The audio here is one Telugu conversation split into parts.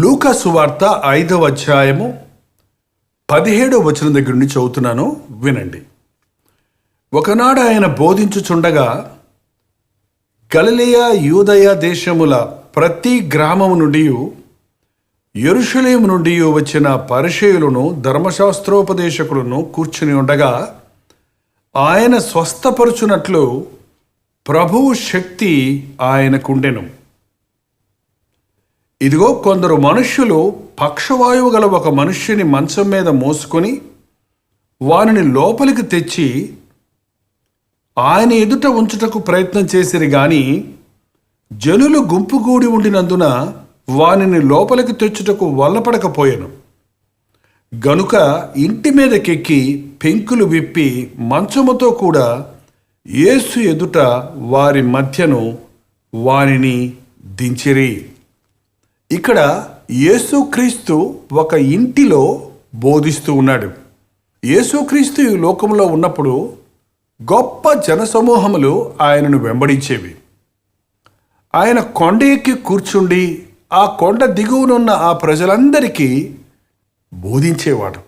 లూకా సువార్త ఐదవ అధ్యాయము పదిహేడవ వచనం దగ్గర నుండి చదువుతున్నాను వినండి. ఒకనాడు ఆయన బోధించుచుండగా గలిలియా యూదయ దేశముల ప్రతి గ్రామము నుండి ఎరుషులేము నుండి వచ్చిన పరిచయులను ధర్మశాస్త్రోపదేశకులను కూర్చుని ఉండగా ఆయన స్వస్థపరుచునట్లు ప్రభువు శక్తి ఆయనకుండెను. ఇదిగో కొందరు మనుష్యులు పక్షవాయువు గల ఒక మనుష్యుని మంచం మీద మోసుకొని వారిని లోపలికి తెచ్చి ఆయన ఎదుట ఉంచుటకు ప్రయత్నం చేసిరి గాని జనులు గుంపుగూడి ఉండినందున వానిని లోపలికి తెచ్చుటకు వల్లపడకపోయాను గనుక ఇంటి మీదకెక్కి పెంకులు విప్పి మంచముతో కూడా యేసు ఎదుట వారి మధ్యను వారిని దించిరి. ఇక్కడ యేసుక్రీస్తు ఒక ఇంటిలో బోధిస్తూ ఉన్నాడు. యేసుక్రీస్తు ఈ లోకంలో ఉన్నప్పుడు గొప్ప జనసమూహములు ఆయనను వెంబడించేవి. ఆయన కొండ ఎక్కి కూర్చుండి ఆ కొండ దిగువనున్న ఆ ప్రజలందరికీ బోధించేవాడు.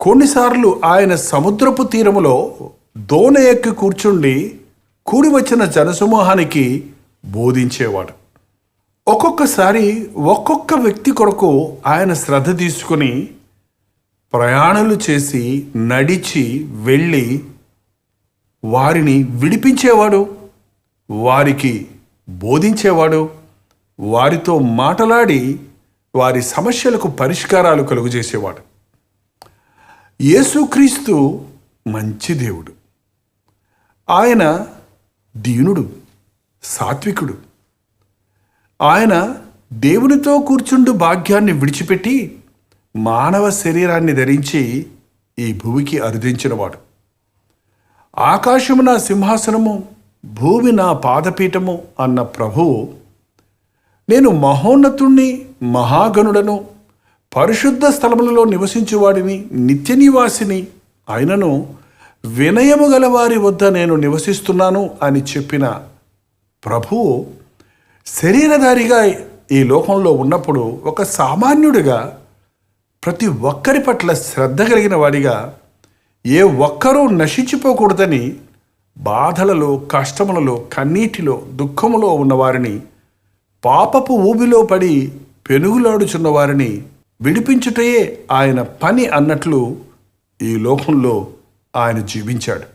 కొన్నిసార్లు ఆయన సముద్రపు తీరములో దోణ ఎక్కి కూర్చుండి కూడి వచ్చిన జనసమూహానికి బోధించేవాడు. ఒక్కొక్కసారి ఒక్కొక్క వ్యక్తి కొరకు ఆయన శ్రద్ధ తీసుకుని ప్రయాణాలు చేసి నడిచి వెళ్ళి వారిని విడిపించేవాడు వారికి బోధించేవాడు వారితో మాటలాడి వారి సమస్యలకు పరిష్కారాలు కలుగజేసేవాడు. యేసుక్రీస్తు మంచి దేవుడు. ఆయన దీనుడు సాత్వికుడు. ఆయన దేవునితో కూర్చుండు భాగ్యాన్ని విడిచిపెట్టి మానవ శరీరాన్ని ధరించి ఈ భూమికి అరుదించినవాడు. ఆకాశము నా సింహాసనము భూమి నా పాదపీఠము అన్న ప్రభువు నేను మహోన్నతుణ్ణి మహాగణుడను పరిశుద్ధ స్థలములలో నివసించువాడిని నిత్య నివాసిని ఆయనను వినయము గల వారి వద్ద నేను నివసిస్తున్నాను అని చెప్పిన ప్రభువు శరీరధారిగా ఈ లోకంలో ఉన్నప్పుడు ఒక సామాన్యుడిగా ప్రతి ఒక్కరి పట్ల శ్రద్ధ కలిగిన వాడిగా ఏ ఒక్కరూ నశించిపోకూడదని బాధలలో కష్టములలో కన్నీటిలో దుఃఖములో ఉన్నవారిని పాపపు ఊబిలో పడి పెనుగులాడుచున్న వారిని విడిపించుటయే ఆయన పని అన్నట్లు ఈ లోకంలో ఆయన జీవించాడు.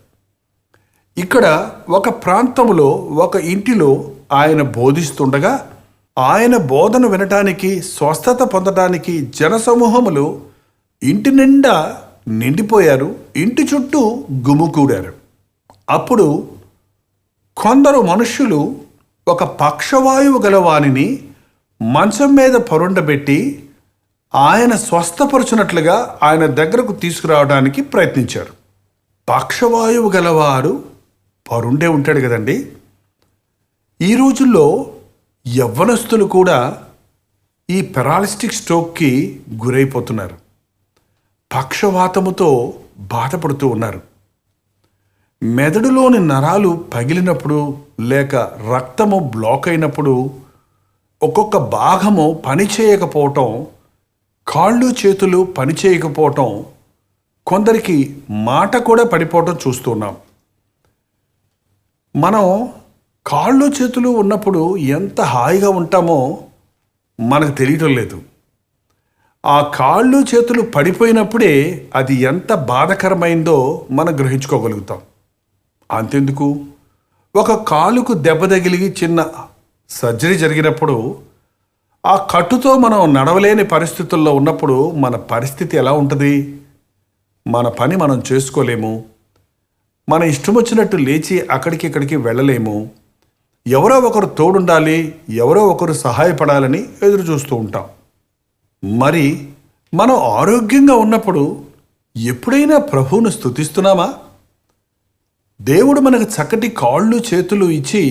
ఇక్కడ ఒక ప్రాంతంలో ఒక ఇంటిలో ఆయన బోధిస్తుండగా ఆయన బోధన వినటానికి స్వస్థత పొందటానికి జనసమూహములు ఇంటి నిండా నిండిపోయారు ఇంటి చుట్టూ గుమ్ముకూడారు అప్పుడు కొందరు మనుష్యులు ఒక పక్షవాయువు గలవాణిని మంచం మీద పరుండబెట్టి ఆయన స్వస్థపరచునట్లుగా ఆయన దగ్గరకు తీసుకురావడానికి ప్రయత్నించారు. పక్షవాయువు గలవారు పరుండే ఉంటాడు కదండి. ఈ రోజుల్లో యవ్వనస్తులు కూడా ఈ పెరాలిస్టిక్ స్ట్రోక్కి గురైపోతున్నారు. పక్షవాతముతో బాధపడుతూ ఉన్నారు. మెదడులోని నరాలు పగిలినప్పుడు లేక రక్తము బ్లాక్ అయినప్పుడు ఒక్కొక్క భాగము పనిచేయకపోవటం కాళ్ళు చేతులు పనిచేయకపోవటం కొందరికి మాట కూడా పడిపోవటం చూస్తున్నాం మనం కాళ్ళు చేతులు ఉన్నప్పుడు ఎంత హాయిగా ఉంటామో మనకు తెలియటం లేదు. ఆ కాళ్ళు చేతులు పడిపోయినప్పుడే అది ఎంత బాధకరమైందో మనం గ్రహించుకోగలుగుతాం. అంతెందుకు? ఒక కాలుకు దెబ్బ తగిలి చిన్న సర్జరీ జరిగినప్పుడు ఆ కట్టుతో మనం నడవలేని పరిస్థితుల్లో ఉన్నప్పుడు మన పరిస్థితి ఎలా ఉంటుంది? మన పని మనం చేసుకోలేము. మన ఇష్టం వచ్చినట్టు లేచి అక్కడికి ఇక్కడికి వెళ్ళలేము. ఎవరో ఒకరు తోడుండాలి ఎవరో ఒకరు సహాయపడాలని ఎదురు చూస్తూ ఉంటాం. మరి మనం ఆరోగ్యంగా ఉన్నప్పుడు ఎప్పుడైనా ప్రభువును స్తుతిస్తున్నామా? దేవుడు మనకు చక్కటి కాళ్ళు చేతులు ఇచ్చి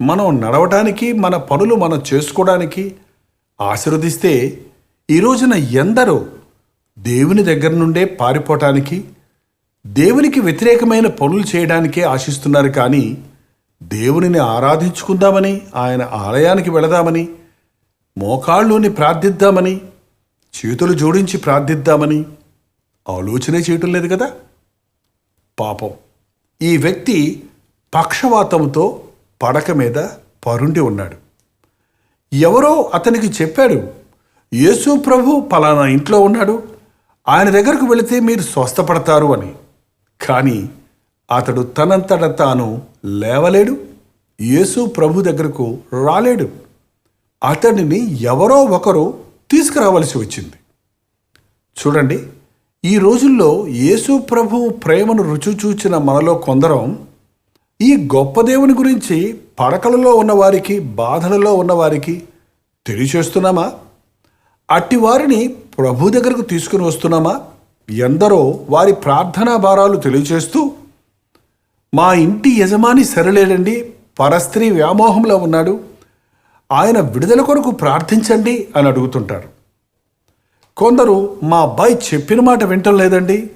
మనం నడవటానికి మన పనులు మనం చేసుకోవడానికి ఆశీర్వదిస్తే ఈ రోజున ఎందరో దేవుని దగ్గర నుండే పారిపోవటానికి దేవునికి వ్యతిరేకమైన పనులు చేయడానికే ఆశిస్తున్నారు కానీ దేవునిని ఆరాధించుకుందామని ఆయన ఆలయానికి వెళదామని మోకాళ్ళుని ప్రార్థిద్దామని చేతులు జోడించి ప్రార్థిద్దామని ఆలోచనే చేయటం లేదు కదా? పాపం. ఈ వ్యక్తి పక్షవాతంతో పడక మీద పరుండి ఉన్నాడు. ఎవరో అతనికి చెప్పాడు యేసు ప్రభు పలానా ఇంట్లో ఉన్నాడు ఆయన దగ్గరకు వెళితే మీరు స్వస్థపడతారు అని. కానీ అతడు తనంతట తాను లేవలేడు. యేసు ప్రభు దగ్గరకు రాలేడు. అతడిని ఎవరో ఒకరు తీసుకురావలసి వచ్చింది. చూడండి ఈ రోజుల్లో యేసు ప్రభు ప్రేమను రుచి చూచిన మనలో కొందరం ఈ గొప్ప దేవుని గురించి పడకలలో ఉన్నవారికి బాధలలో ఉన్నవారికి తెలియచేస్తున్నామా? అట్టి వారిని ప్రభు దగ్గరకు తీసుకుని వస్తున్నామా? ఎందరో వారి ప్రార్థనా భారాలు తెలియచేస్తూ మా ఇంటి యజమాని సరిలేడండి పరస్త్రీ వ్యామోహంలో ఉన్నాడు. ఆయన విడుదల కొరకు ప్రార్థించండి అని అడుగుతుంటారు కొందరు మా అబ్బాయి చెప్పిన మాట వింటం లేదండి.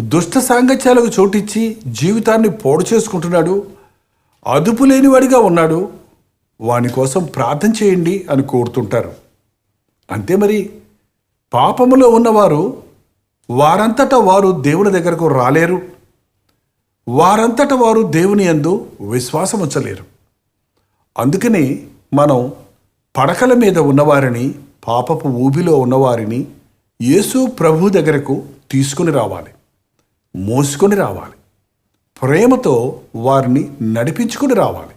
దుష్ట సాంగత్యాలకు చోటిచ్చి జీవితాన్ని పోడు చేసుకుంటున్నాడు. అదుపు లేనివాడిగా ఉన్నాడు. వాని కోసం ప్రార్థన చేయండి అని కోరుతుంటారు. అంతే మరి పాపములో ఉన్నవారు వారంతటా వారు దేవుని దగ్గరకు రాలేరు. వారంతట వారు దేవుని యందు విశ్వాసం ఉంచలేరు అందుకని మనం పడకల మీద ఉన్నవారిని పాపపు ఊబిలో ఉన్నవారిని యేసు ప్రభు దగ్గరకు తీసుకుని రావాలి మోసుకొని రావాలి ప్రేమతో వారిని నడిపించుకుని రావాలి.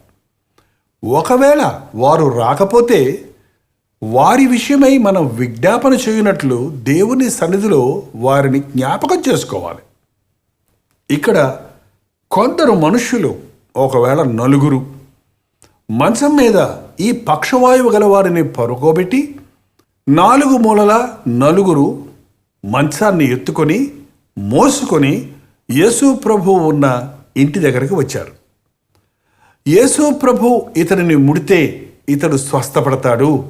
ఒకవేళ వారు రాకపోతే వారి విషయమై మనం విజ్ఞాపన చేయనట్లు దేవుని సన్నిధిలో వారిని జ్ఞాపకం చేసుకోవాలి. ఇక్కడ కొందరు మనుష్యులు ఒకవేళ నలుగురు మంచం మీద ఈ పక్షవాయువు గల వారిని పరుకోబెట్టి నాలుగు మూలల నలుగురు మంచాన్ని ఎత్తుకొని మోసుకొని యేసు ప్రభు ఉన్న ఇంటి దగ్గరకు వచ్చారు. యేసు ప్రభు ఇతనిని ముడితే ఇతడు స్వస్థపడతాడు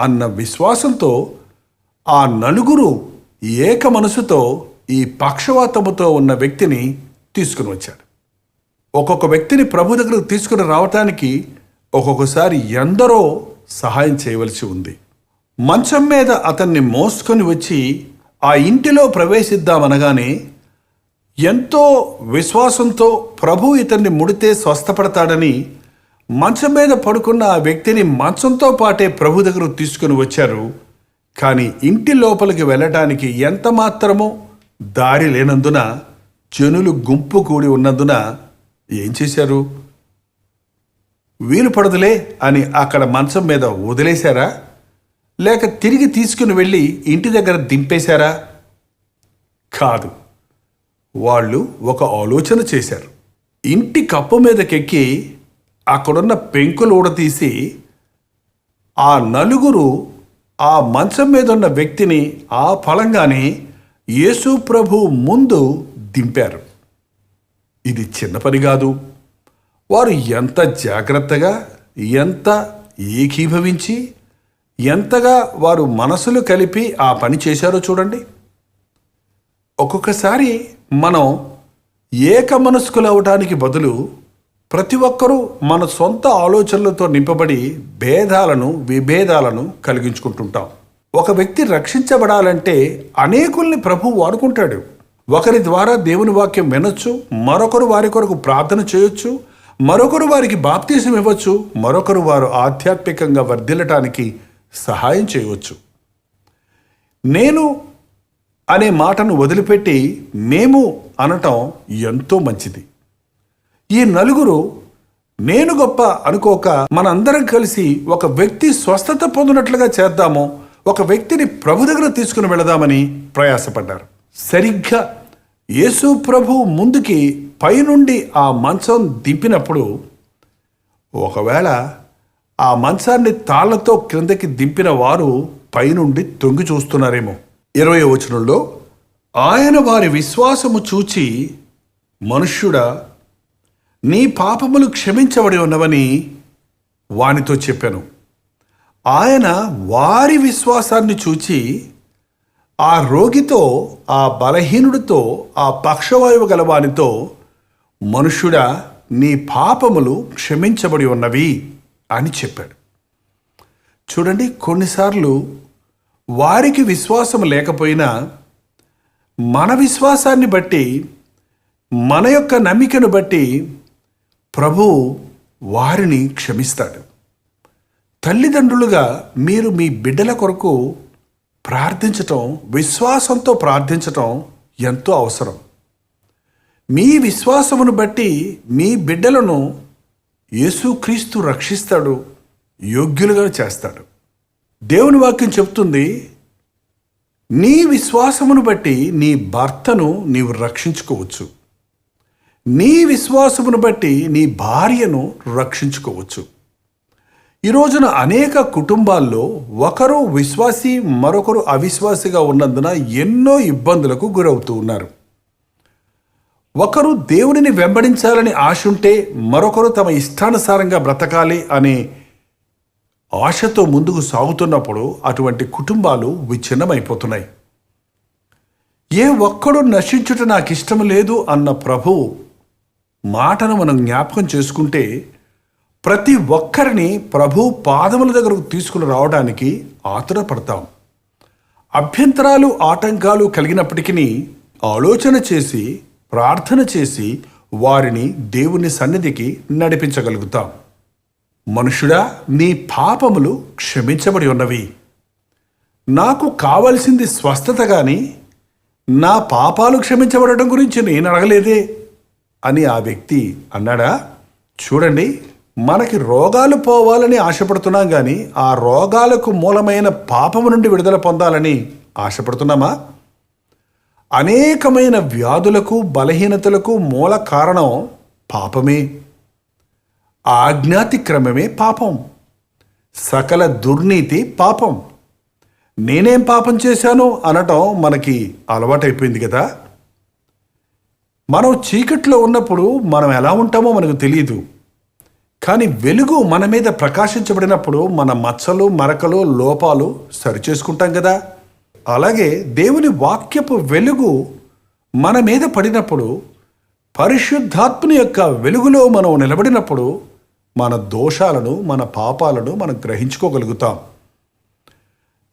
అన్న విశ్వాసంతో ఆ నలుగురు ఏక మనసుతో ఈ పక్షవాతముతో ఉన్న వ్యక్తిని తీసుకుని వచ్చాడు ఒక్కొక్క వ్యక్తిని ప్రభు దగ్గరకు తీసుకుని రావటానికి ఒక్కొక్కసారి ఎందరో సహాయం చేయవలసి ఉంది. మంచం మీద అతన్ని మోసుకొని వచ్చి ఆ ఇంటిలో ప్రవేశిద్దామనగానే ఎంతో విశ్వాసంతో ప్రభు ఇతన్ని ముడితే స్వస్థపడతాడని మంచం మీద పడుకున్న ఆ వ్యక్తిని మంచంతో పాటే ప్రభు దగ్గరకు తీసుకుని వచ్చారు. కానీ ఇంటి లోపలికి వెళ్ళటానికి ఎంత మాత్రమో దారి లేనందున జనులు గుంపు కూడి ఉన్నందున ఏం చేశారు? వీలు పడదులే అని అక్కడ మంచం మీద వదిలేశారా? లేక తిరిగి తీసుకుని వెళ్ళి ఇంటి దగ్గర దింపేశారా? కాదు. వాళ్ళు ఒక ఆలోచన చేశారు. ఇంటి కప్పు మీదకెక్కి అక్కడున్న పెంకులు ఊడతీసి ఆ నలుగురు ఆ మంచం మీద ఉన్న వ్యక్తిని ఆ ఫలంగానే యేసు ప్రభు ముందు దింపారు. ఇది చిన్న పని కాదు. వారు ఎంత జాగ్రత్తగా ఎంత ఏకీభవించి ఎంతగా వారు మనసులు కలిపి ఆ పని చేశారో చూడండి. ఒక్కొక్కసారి మనం ఏక మనస్కులు అవటానికి బదులు ప్రతి ఒక్కరూ మన సొంత ఆలోచనలతో నింపబడి భేదాలను విభేదాలను కలిగించుకుంటుంటాం. ఒక వ్యక్తి రక్షించబడాలంటే అనేకుల్ని ప్రభు వాడుకుంటాడు. ఒకరి ద్వారా దేవుని వాక్యం వినొచ్చు మరొకరు వారి కొరకు ప్రార్థన చేయొచ్చు మరొకరు వారికి బాప్తీసం ఇవ్వచ్చు మరొకరు వారు ఆధ్యాత్మికంగా వర్ధిల్లటానికి సహాయం చేయవచ్చు నేను అనే మాటను వదిలిపెట్టి మేము అనటం ఎంతో మంచిది. ఈ నలుగురు నేను గొప్ప అనుకోక మనందరం కలిసి ఒక వ్యక్తి స్వస్థత పొందినట్లుగా చేద్దాము ఒక వ్యక్తిని ప్రభు దగ్గర తీసుకుని వెళదామని ప్రయాసపడ్డారు. సరిగ్గా యేసు ప్రభు ముందుకి పైనుండి ఆ మంచం దింపినప్పుడు ఒకవేళ ఆ మంచాన్ని తాళ్ళతో క్రిందకి దింపిన వారు పైనుండి తొంగి చూస్తున్నారేమో. ఇరవై వచనంలో ఆయన వారి విశ్వాసము చూచి మనుష్యుడా నీ పాపములు క్షమించబడి ఉన్నవని వానితో చెప్పాను. ఆయన వారి విశ్వాసాన్ని చూచి ఆ రోగితో ఆ బలహీనుడితో ఆ పక్షవాయువు గలవానితో మనుష్యుడా నీ పాపములు క్షమించబడి ఉన్నవి అని చెప్పాడు. చూడండి కొన్నిసార్లు వారికి విశ్వాసం లేకపోయినా మన విశ్వాసాన్ని బట్టి మన యొక్క నమ్మికను బట్టి ప్రభు వారిని క్షమిస్తాడు. తల్లిదండ్రులుగా మీరు మీ బిడ్డల కొరకు ప్రార్థించటం విశ్వాసంతో ప్రార్థించటం ఎంతో అవసరం. మీ విశ్వాసమును బట్టి మీ బిడ్డలను యేసుక్రీస్తు రక్షిస్తాడు యోగ్యులుగా చేస్తాడు. దేవుని వాక్యం చెప్తుంది నీ విశ్వాసమును బట్టి నీ భర్తను నీవు రక్షించుకోవచ్చు. నీ విశ్వాసమును బట్టి నీ భార్యను రక్షించుకోవచ్చు. ఈ రోజున అనేక కుటుంబాల్లో ఒకరు విశ్వాసి మరొకరు అవిశ్వాసిగా ఉన్నందున ఎన్నో ఇబ్బందులకు గురవుతూ ఉన్నారు. ఒకరు దేవునిని వెంబడించాలని ఆశ ఉంటే మరొకరు తమ ఇష్టానుసారంగా బ్రతకాలి అనే ఆశతో ముందుకు సాగుతున్నప్పుడు అటువంటి కుటుంబాలు విచ్ఛిన్నమైపోతున్నాయి. ఏ ఒక్కడు నశించుట నాకు ఇష్టం లేదు అన్న ప్రభు మాటను మనం జ్ఞాపకం చేసుకుంటే ప్రతి ఒక్కరిని ప్రభు పాదముల దగ్గరకు తీసుకుని రావడానికి ఆతురపడతాం. అభ్యంతరాలు ఆటంకాలు కలిగినప్పటికీ ఆలోచన చేసి ప్రార్థన చేసి వారిని దేవుని సన్నిధికి నడిపించగలుగుతాం. మనుషుడా నీ పాపములు క్షమించబడి ఉన్నవి. నాకు కావలసింది స్వస్థత కానీ నా పాపాలు క్షమించబడటం గురించి నేను అడగలేదే అని ఆ వ్యక్తి అన్నాడా? చూడండి. మనకి రోగాలు పోవాలని ఆశపడుతున్నాం కానీ ఆ రోగాలకు మూలమైన పాపము నుండి విడుదల పొందాలని ఆశపడుతున్నామా? అనేకమైన వ్యాధులకు బలహీనతలకు మూల కారణం పాపమే. ఆజ్ఞాతిక్రమమే పాపం. సకల దుర్నీతి పాపం. నేనేం పాపం చేశాను అనటం మనకి అలవాటైపోయింది కదా? మనం చీకట్లో ఉన్నప్పుడు మనం ఎలా ఉంటామో మనకు తెలియదు కానీ వెలుగు మన మీద ప్రకాశించబడినప్పుడు మన మచ్చలు మరకలు లోపాలు సరిచేసుకుంటాం కదా. అలాగే దేవుని వాక్యపు వెలుగు మన మీద పడినప్పుడు పరిశుద్ధాత్మని యొక్క వెలుగులో మనం నిలబడినప్పుడు మన దోషాలను మన పాపాలను మనం గ్రహించుకోగలుగుతాం.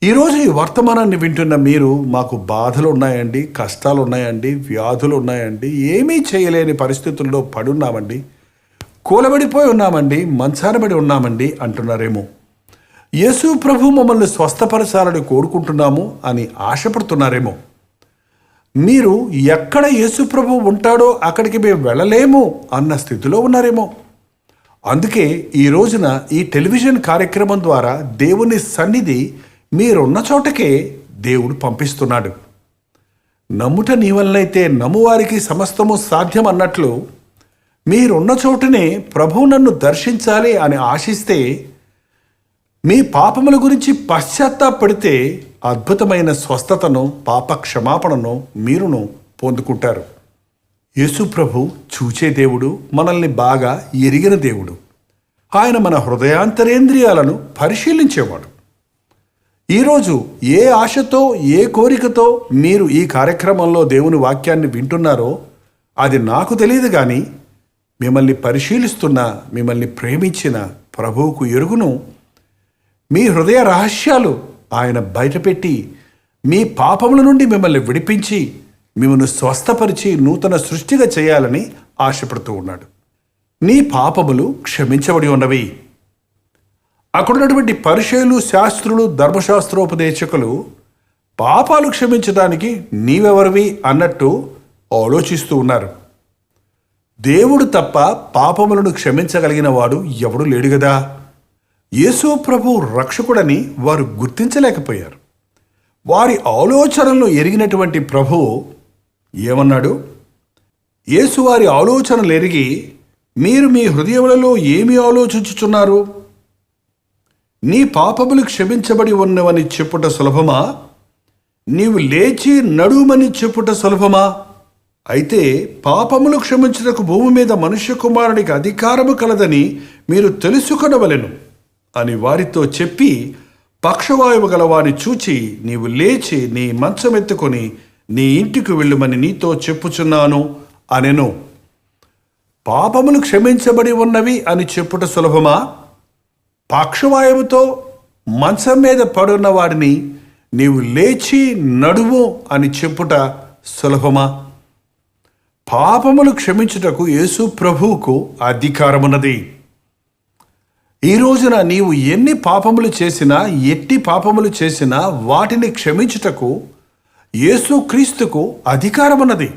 ఈరోజు ఈ వర్తమానాన్ని వింటున్న మీరు మాకు బాధలు ఉన్నాయండి కష్టాలు ఉన్నాయండి వ్యాధులు ఉన్నాయండి ఏమీ చేయలేని పరిస్థితుల్లో పడున్నామండి. కూలబడిపోయి ఉన్నామండి మంచానబడి ఉన్నామండి అంటున్నారేమో. యేసు ప్రభు మమ్మల్ని స్వస్థపరచాలని కోరుకుంటున్నాము అని ఆశపడుతున్నారేమో. మీరు ఎక్కడ యేసుప్రభు ఉంటాడో అక్కడికి మేము వెళ్ళలేము అన్న స్థితిలో ఉన్నారేమో. అందుకే ఈ రోజున ఈ టెలివిజన్ కార్యక్రమం ద్వారా దేవుని సన్నిధి మీరున్న చోటకే దేవుడు పంపిస్తున్నాడు. నమ్ముట నీ నమ్మువారికి సమస్తము సాధ్యం అన్నట్లు మీరున్న చోటనే ప్రభు నన్ను దర్శించాలి అని ఆశిస్తే మీ పాపముల గురించి పశ్చాత్తాపడితే అద్భుతమైన స్వస్థతను పాప క్షమాపణను మీరును పొందుకుంటారు. యేసుప్రభు చూచే దేవుడు మనల్ని బాగా ఎరిగిన దేవుడు. ఆయన మన హృదయాంతరేంద్రియాలను పరిశీలించేవాడు. ఈరోజు ఏ ఆశతో ఏ కోరికతో మీరు ఈ కార్యక్రమంలో దేవుని వాక్యాన్ని వింటున్నారో అది నాకు తెలియదు కానీ మిమ్మల్ని పరిశీలిస్తున్న మిమ్మల్ని ప్రేమించిన ప్రభువుకు ఎరుగును. మీ హృదయ రహస్యాలు ఆయన బయటపెట్టి మీ పాపముల నుండి మిమ్మల్ని విడిపించి మిమ్మల్ని స్వస్థపరిచి నూతన సృష్టిగా చేయాలని ఆశపడుతూ ఉన్నాడు. నీ పాపములు క్షమించబడి ఉన్నవి. అక్కడున్నటువంటి పరిచయులు శాస్త్రులు ధర్మశాస్త్రోపదేశకులు పాపాలు క్షమించడానికి నీవెవరివి అన్నట్టు ఆలోచిస్తూ ఉన్నారు. దేవుడు తప్ప పాపములను క్షమించగలిగిన వాడు ఎవడు లేడు కదా యేసు ప్రభు రక్షకుడని వారు గుర్తించలేకపోయారు. వారి ఆలోచనలను ఎరిగినటువంటి ప్రభు ఏమన్నాడు? యేసు వారి ఆలోచనలు ఎరిగి మీరు మీ హృదయములలో ఏమి ఆలోచించుచున్నారు? నీ పాపములు క్షమించబడి ఉన్నవని చెప్పుట సులభమా? నీవు లేచి నడుమని చెప్పుట సులభమా? అయితే పాపములు క్షమించుటకు భూమి మీద మనుష్య కుమారునికి అధికారము కలదని మీరు తెలుసుకొనవలెను అని వారితో చెప్పి పక్షవాయువు గల వారిని చూచి నీవు లేచి నీ మంచమెత్తుకొని నీ ఇంటికి వెళ్ళుమని నీతో చెప్పుచున్నాను అనెను. పాపములు క్షమించబడి ఉన్నవి అని చెప్పుట సులభమా? పక్షవాయువుతో మంచం మీద పడున్న వాడిని నీవు లేచి నడువు అని చెప్పుట సులభమా? పాపములు క్షమించుటకు యేసు ప్రభువుకు అధికారమున్నది. ఈ రోజున నీవు ఎన్ని పాపములు చేసినా ఎట్టి పాపములు చేసినా వాటిని క్షమించుటకు యేసుక్రీస్తుకు అధికారమున్నది.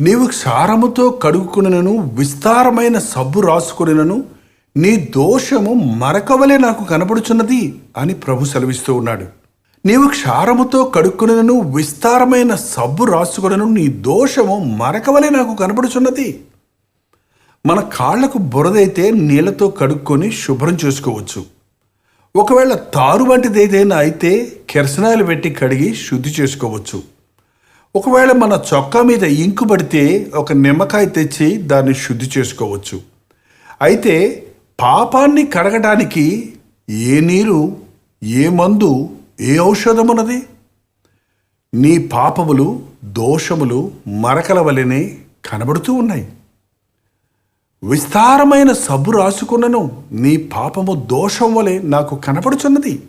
నీవు క్షారముతో కడుక్కునను విస్తారమైన సబ్బు రాసుకునను నీ దోషము మరకవలే నాకు కనబడుచున్నది అని ప్రభు సెలవిస్తూ ఉన్నాడు. నీవు క్షారముతో కడుక్కునను విస్తారమైన సబ్బు రాసుకునను నీ దోషము మరకవలే నాకు కనపడుచున్నది మన కాళ్ళకు బురదైతే నీళ్ళతో కడుక్కొని శుభ్రం చేసుకోవచ్చు. ఒకవేళ తారు వంటిది ఏదైనా అయితే కెరసనాయలు పెట్టి కడిగి శుద్ధి చేసుకోవచ్చు. ఒకవేళ మన చొక్కా మీద ఇంకు పడితే ఒక నిమ్మకాయ తెచ్చి దాన్ని శుద్ధి చేసుకోవచ్చు. అయితే పాపాన్ని కడగడానికి ఏ నీరు ఏ మందు ఏ ఔషధమున్నది నీ పాపములు దోషములు మరకల వలెనే కనబడుతూ ఉన్నాయి. విస్తారమైన సబ్బు రాసుకున్నను నీ పాపము దోషం వలె నాకు కనపడుచున్నది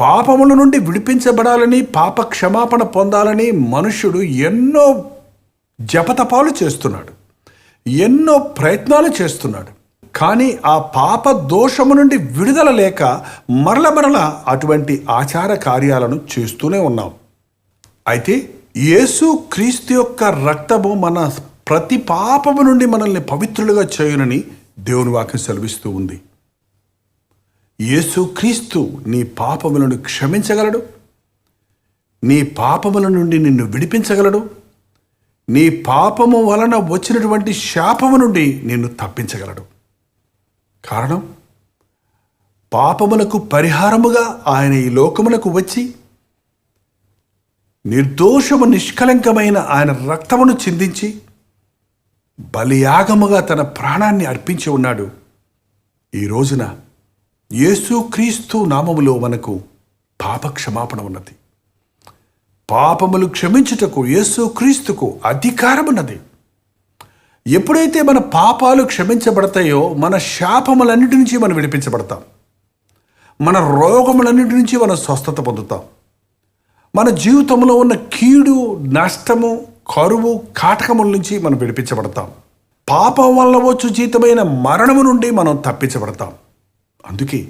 పాపముల నుండి విడిపించబడాలని పాప క్షమాపణ పొందాలని మనుష్యుడు ఎన్నో జపతపాలు చేస్తున్నాడు. ఎన్నో ప్రయత్నాలు చేస్తున్నాడు. కానీ ఆ పాప దోషము నుండి విడుదల లేక మరల మరల అటువంటి ఆచార కార్యాలను చేస్తూనే ఉన్నాం. అయితే యేసు క్రీస్తు యొక్క రక్తము మన ప్రతి పాపము నుండి మనల్ని పవిత్రులుగా చేయునని దేవుని వాక్యం సెలవిస్తూ ఉంది. యేసు క్రీస్తు నీ పాపములను క్షమించగలడు. నీ పాపముల నుండి నిన్ను విడిపించగలడు. నీ పాపము వలన వచ్చినటువంటి శాపము నుండి నిన్ను తప్పించగలడు. కారణం? పాపములకు పరిహారముగా ఆయన ఈ లోకమునకు వచ్చి నిర్దోషము నిష్కలంకమైన ఆయన రక్తమును చిందించి బలియాగముగా తన ప్రాణాన్ని అర్పించి ఉన్నాడు. ఈ రోజున యేసుక్రీస్తు నామములో మనకు పాప క్షమాపణ ఉన్నది. పాపములు క్షమించుటకు యేసుక్రీస్తుకు అధికారమున్నది. ఎప్పుడైతే మన పాపాలు క్షమించబడతాయో మన శాపములన్నిటి నుంచి మనం విడిపించబడతాం. మన రోగములన్నిటి నుంచి మనం స్వస్థత పొందుతాం. మన జీవితంలో ఉన్న కీడు నష్టము కరువు కాటకముల నుంచి మనం విడిపించబడతాం. పాపం వల్ల వచ్చు జీతమైన మరణము నుండి మనం తప్పించబడతాం. అందుకే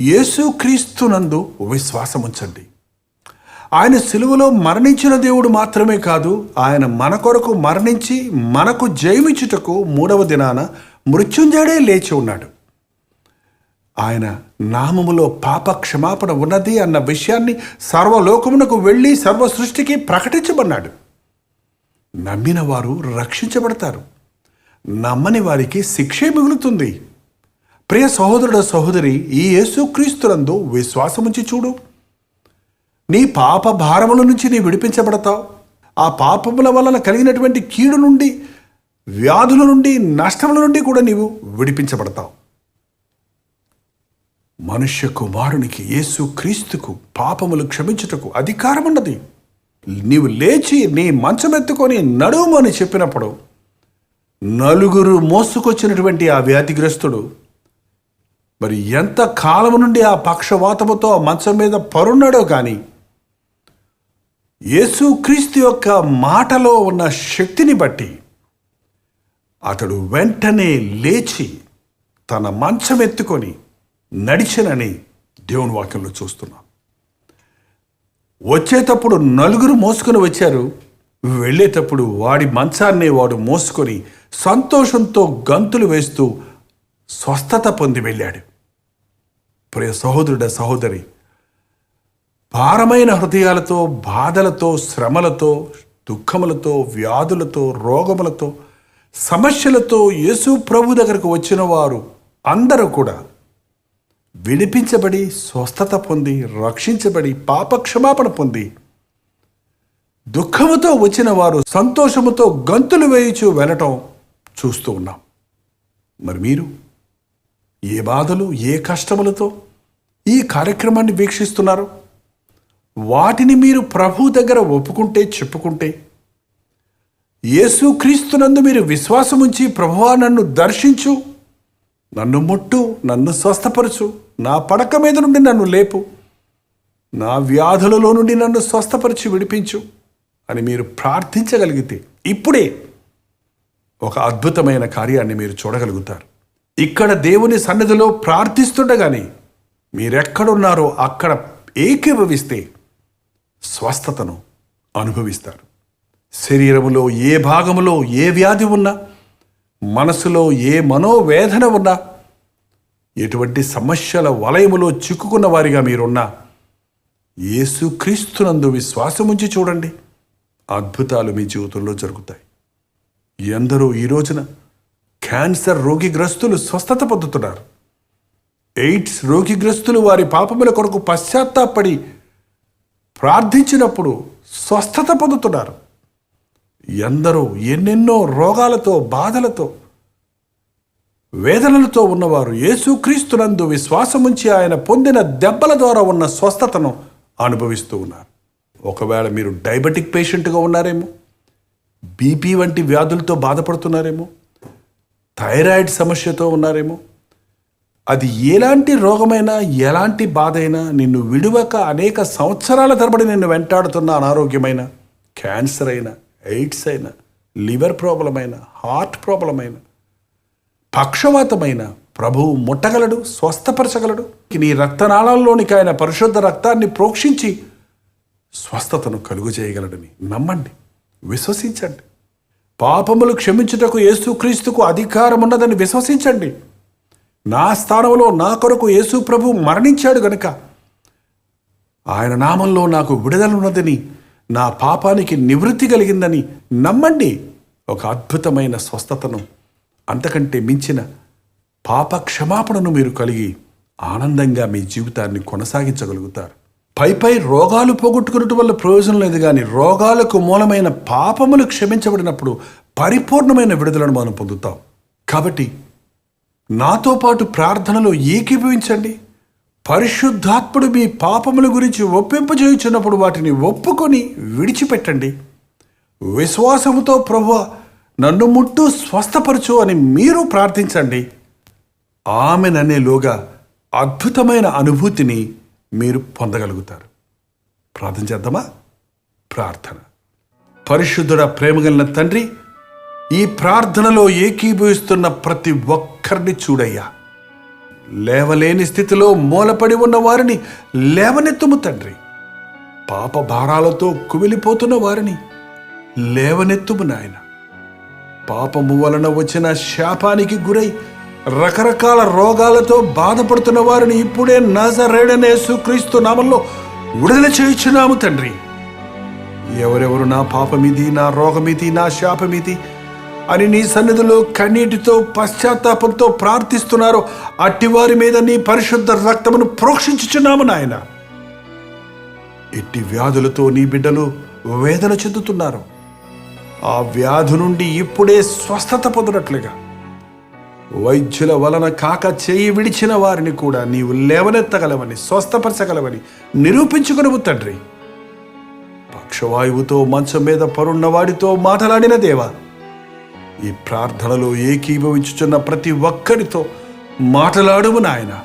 యేసుక్రీస్తునందు విశ్వాసం ఉంచండి ఆయన సిలువలో మరణించిన దేవుడు మాత్రమే కాదు ఆయన మన కొరకు మరణించి మనకు జయమిచ్చుటకు మూడవ దినాన మృత్యుంజయుడే లేచి ఉన్నాడు. ఆయన నామములో పాప క్షమాపణ ఉన్నది అన్న విషయాన్ని సర్వలోకమునకు వెళ్ళి సర్వ సృష్టికి ప్రకటించబడ్డాడు నమ్మిన వారు రక్షించబడతారు. నమ్మని వారికి శిక్షే మిగులుతుంది. ప్రియ సహోదరుడ సహోదరి ఈ యేసుక్రీస్తులందు విశ్వాసముంచి చూడు. నీ పాప భారముల నుంచి నీ విడిపించబడతావు. ఆ పాపముల వలన కలిగినటువంటి కీడు నుండి వ్యాధుల నుండి నష్టముల నుండి కూడా నీవు విడిపించబడతావు. మనుష్య కుమారునికి యేసు క్రీస్తుకు పాపములు క్షమించుటకు అధికారం ఉన్నది. నీవు లేచి నీ మంచమెత్తుకొని నడుము అని చెప్పినప్పుడు నలుగురు మోసుకొచ్చినటువంటి ఆ వ్యాధిగ్రస్తుడు మరి ఎంత కాలం నుండి ఆ పక్షవాతముతో ఆ మంచం మీద పరున్నాడో కానీ యేసుక్రీస్తు యొక్క మాటలో ఉన్న శక్తిని బట్టి అతడు వెంటనే లేచి తన మంచం ఎత్తుకొని నడిచనని దేవుని వాక్యంలో చూస్తున్నాం. వచ్చేటప్పుడు నలుగురు మోసుకొని వచ్చారు. వెళ్ళేటప్పుడు వాడి మంచాన్ని వాడు మోసుకొని సంతోషంతో గంతులు వేస్తూ స్వస్థత పొంది వెళ్ళాడు. ప్రియ సహోదరుడ సహోదరి భారమైన హృదయాలతో బాధలతో శ్రమలతో దుఃఖములతో వ్యాధులతో రోగములతో సమస్యలతో యేసు ప్రభు దగ్గరకు వచ్చిన వారు అందరూ కూడా విడిపించబడి స్వస్థత పొంది రక్షించబడి పాపక్షమాపణ పొంది దుఃఖముతో వచ్చిన వారు సంతోషముతో గంతులు వేయుచు వెళ్ళటం చూస్తూ ఉన్నాం. మరి మీరు ఏ బాధలు ఏ కష్టములతో ఈ కార్యక్రమాన్ని వీక్షిస్తున్నారు? వాటిని మీరు ప్రభు దగ్గర ఒప్పుకుంటే చెప్పుకుంటే యేసుక్రీస్తునందు మీరు విశ్వాసముంచి ప్రభువా నన్ను దర్శించు నన్ను ముట్టు నన్ను స్వస్థపరచు నా పడక మీద నుండి నన్ను లేపు నా వ్యాధులలో నుండి నన్ను స్వస్థపరిచి విడిపించు అని మీరు ప్రార్థించగలిగితే ఇప్పుడే ఒక అద్భుతమైన కార్యాన్ని మీరు చూడగలుగుతారు. ఇక్కడ దేవుని సన్నిధిలో ప్రార్థిస్తుండగానే మీరెక్కడున్నారో అక్కడ ఏకీభవిస్తే స్వస్థతను అనుభవిస్తారు. శరీరములో ఏ భాగములో ఏ వ్యాధి ఉన్నా మనసులో ఏ మనోవేదన ఉన్నా ఎటువంటి సమస్యల వలయములో చిక్కుకున్న వారిగా మీరున్నా యేసుక్రీస్తునందు విశ్వాసముంచి చూడండి. అద్భుతాలు మీ జీవితంలో జరుగుతాయి. ఎందరో ఈ రోజున క్యాన్సర్ రోగిగ్రస్తులు స్వస్థత పొందుతున్నారు. ఎయిడ్స్ రోగిగ్రస్తులు వారి పాపముల కొరకు పశ్చాత్తాపడి ప్రార్థించినప్పుడు స్వస్థత పొందుతున్నారు. ఎందరో ఎన్నెన్నో రోగాలతో బాధలతో వేదనలతో ఉన్నవారు యేసుక్రీస్తునందు విశ్వాసముంచి ఆయన పొందిన దెబ్బల ద్వారా ఉన్న స్వస్థతను అనుభవిస్తూ ఉన్నారు. ఒకవేళ మీరు డయాబెటిక్ పేషెంట్గా ఉన్నారేమో బీపీ వంటి వ్యాధులతో బాధపడుతున్నారేమో థైరాయిడ్ సమస్యతో ఉన్నారేమో అది ఎలాంటి రోగమైనా ఎలాంటి బాధ అయినా నిన్ను విడువక అనేక సంవత్సరాల తరబడి నిన్ను వెంటాడుతున్న అనారోగ్యమైన క్యాన్సర్ అయినా ఎయిడ్స్ అయినా లివర్ ప్రాబ్లం అయినా హార్ట్ ప్రాబ్లం అయినా పక్షవాతమైన ప్రభువు ముట్టగలడు స్వస్థపరచగలడు. నీ రక్తనాళాల్లోనికి ఆయన పరిశుద్ధ రక్తాన్ని ప్రోక్షించి స్వస్థతను కలుగు చేయగలడని నమ్మండి విశ్వసించండి. పాపములు క్షమించుటకు యేసుక్రీస్తుకు అధికారం ఉన్నదని విశ్వసించండి. నా స్థానంలో నా కొరకు యేసు ప్రభు మరణించాడు గనుక ఆయన నామంలో నాకు విడుదల ఉన్నదని నా పాపానికి నివృత్తి కలిగిందని నమ్మండి. ఒక అద్భుతమైన స్వస్థతను అంతకంటే మించిన పాప క్షమాపణను మీరు కలిగి ఆనందంగా మీ జీవితాన్ని కొనసాగించగలుగుతారు. పై పై రోగాలు పోగొట్టుకున్నట్టు వల్ల ప్రయోజనం లేదు కానీ రోగాలకు మూలమైన పాపములు క్షమించబడినప్పుడు పరిపూర్ణమైన విడుదలను మనం పొందుతాం. కాబట్టి నాతో పాటు ప్రార్థనలో ఏకీభవించండి. పరిశుద్ధాత్ముడు మీ పాపముల గురించి ఒప్పింపజేయుచున్నప్పుడు వాటిని ఒప్పుకొని విడిచిపెట్టండి. విశ్వాసముతో ప్రభు నన్ను ముట్టు స్వస్థపరచు అని మీరు ప్రార్థించండి. ఆమెననేలోగా అద్భుతమైన అనుభూతిని మీరు పొందగలుగుతారు. ప్రార్థన చేద్దామా? ప్రార్థన. పరిశుద్ధుడ ప్రేమగలిన తండ్రి ఈ ప్రార్థనలో ఏకీభవిస్తున్న ప్రతి ఒక్కరిని చూడయ్యా. లేవలేని స్థితిలో మూలపడి ఉన్న వారిని లేవనెత్తుము తండ్రి. పాప భారాలతో కుమిలిపోతున్న వారిని లేవనెత్తుము నాయన. పాపము వలన వచ్చిన శాపానికి గురై రకరకాల రోగాలతో బాధపడుతున్న వారిని ఇప్పుడే నజరేడనే సుక్రీస్తు నామంలో విడుదల చేయించున్నాము తండ్రి. ఎవరెవరు నా పాపమిది నా రోగమిది నా శాపమిది అని నీ సన్నిధిలో కన్నీటితో పశ్చాత్తాపంతో ప్రార్థిస్తున్నారో అట్టివారి మీద నీ పరిశుద్ధ రక్తమును ప్రోక్షించుచున్నాము నాయన. ఇట్టి వ్యాధులతో నీ బిడ్డలు వేదన చెందుతున్నారు. ఆ వ్యాధి నుండి ఇప్పుడే స్వస్థత పొందినట్లుగా. వైద్యుల వలన కాక చేయి విడిచిన వారిని కూడా నీవు లేవనెత్తగలవని స్వస్థపరచగలవని నిరూపించుకునవు తండ్రి. పక్షవాయువుతో మంచం మీద పరున్నవాడితో మాట్లాడిన దేవా ఈ ప్రార్థనలో ఏకీభవించుచున్న ప్రతి ఒక్కరితో మాట్లాడుము నాయన.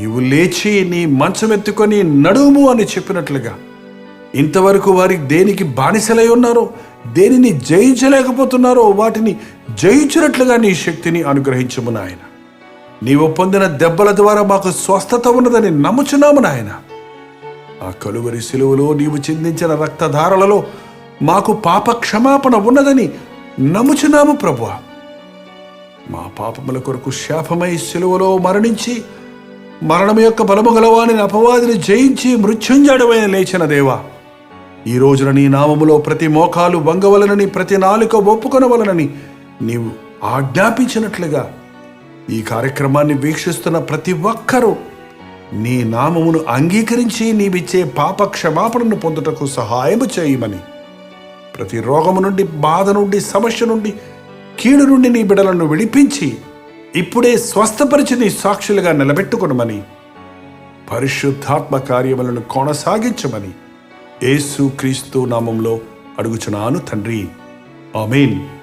నీవు లేచి నీ మంచం ఎత్తుకొని నడుము అని చెప్పినట్లుగా ఇంతవరకు వారి దేనికి బానిసలై ఉన్నారో దేనిని జయించలేకపోతున్నారో వాటిని జయించినట్లుగా నీ శక్తిని అనుగ్రహించము నాయన. నీవు పొందిన దెబ్బల ద్వారా మాకు స్వస్థత ఉన్నదని నమ్ముచున్నాము నాయన. ఆ కలువరి శిలువలో నీవు చిందించిన రక్తధారలలో మాకు పాప క్షమాపణ ఉన్నదని నమ్ముచున్నాము ప్రభు మా పాపముల కొరకు శాపమై శిలువలో మరణించి మరణం యొక్క బలము గలవాని అపవాదిని జయించి మృత్యుంజడమైన లేచిన దేవా ఈ రోజున నీ నామములో ప్రతి మోకాలు వంగవలనని ప్రతి నాలుక ఒప్పుకొనవలనని నీవు ఆజ్ఞాపించినట్లుగా ఈ కార్యక్రమాన్ని వీక్షిస్తున్న ప్రతి ఒక్కరూ నీ నామమును అంగీకరించి నీవిచ్చే పాప క్షమాపణను పొందుటకు సహాయము చేయమని ప్రతి రోగము నుండి బాధ నుండి సమస్య నుండి కీడు నుండి నీ బిడలను విడిపించి ఇప్పుడే స్వస్థపరిచి నీ సాక్షులుగా నిలబెట్టుకునమని పరిశుద్ధాత్మ కార్యములను కొనసాగించమని యేసు క్రీస్తు నామంలో అడుగుచున్నాను తండ్రి. ఆమెన్.